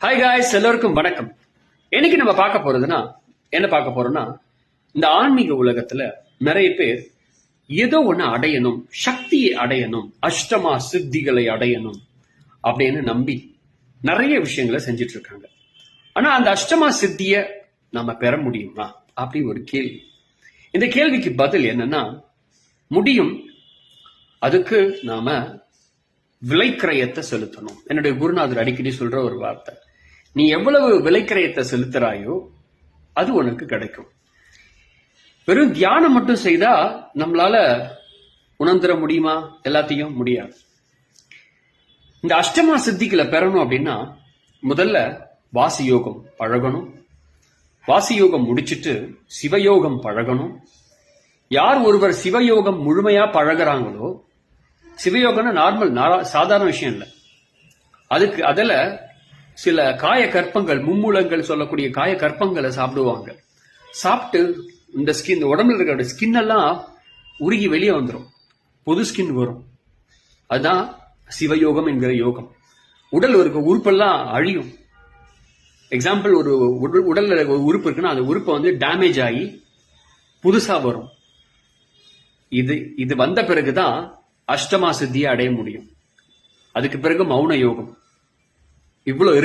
Hi guys எல்லோருக்கும் வணக்கம். இன்னைக்கு நம்ம பார்க்க போறதுன்னா என்ன பார்க்க போறோம்னா இந்த ஆன்மீக உலகத்துல நிறைய பேர் ஏதோ ஒன்று அடையணும் சக்தியை அடையணும் அஷ்டமா சித்திகளை அடையணும் அப்படின்னு நம்பி நிறைய விஷயங்களை செஞ்சுட்டு இருக்காங்க ஆனா அந்த அஷ்டமா சித்திய நாம பெற முடியுமா? அப்படி ஒரு கேள்வி. இந்த கேள்விக்கு பதில் என்னன்னா முடியும். அதுக்கு நாம விலைக்கிரயத்தை செலுத்தணும். என்னுடைய குருநாதர் அடிக்கடி சொல்ற ஒரு வார்த்தை. நீ எவ்வளவு விலைக்கிரயத்தை செலுத்துறாயோ அது உனக்கு கிடைக்கும். வெறும் தியானம் மட்டும் செய்தா நம்மளால உணர்ந்துட முடியுமா? எல்லாத்தையும் முடியாது. இந்த அஷ்டமா சித்திகளை பெறணும் அப்படின்னா முதல்ல வாசி யோகம் பழகணும். வாசி யோகம் முடிச்சிட்டு சிவயோகம் பழகணும். யார் ஒருவர் சிவயோகம் முழுமையா பழகுறாங்களோ சிவயோகம்னா நார்மல் சாதாரண விஷயம் இல்லை. அதுக்கு அதில் சில காய கற்பங்கள் மும்மூலங்கள் சொல்லக்கூடிய காய கற்பங்களை சாப்பிடுவாங்க. சாப்பிட்டு இந்த ஸ்கின் இந்த உடம்புல இருக்கிற ஸ்கின் எல்லாம் உருகி வெளியே வந்துடும் புது ஸ்கின் வரும். அதுதான் சிவயோகம் என்கிற யோகம். உடல் இருக்க உறுப்பெல்லாம் அழியும். எக்ஸாம்பிள் ஒரு உடல் உடல்ல ஒரு உறுப்பு இருக்குன்னா அந்த உறுப்பை வந்து டேமேஜ் ஆகி புதுசா வரும். இது இது வந்த பிறகுதான் அஷ்டமா சித்தியை அடைய முடியும். அதுக்கு பிறகு மௌன யோகம். இவ்வளவு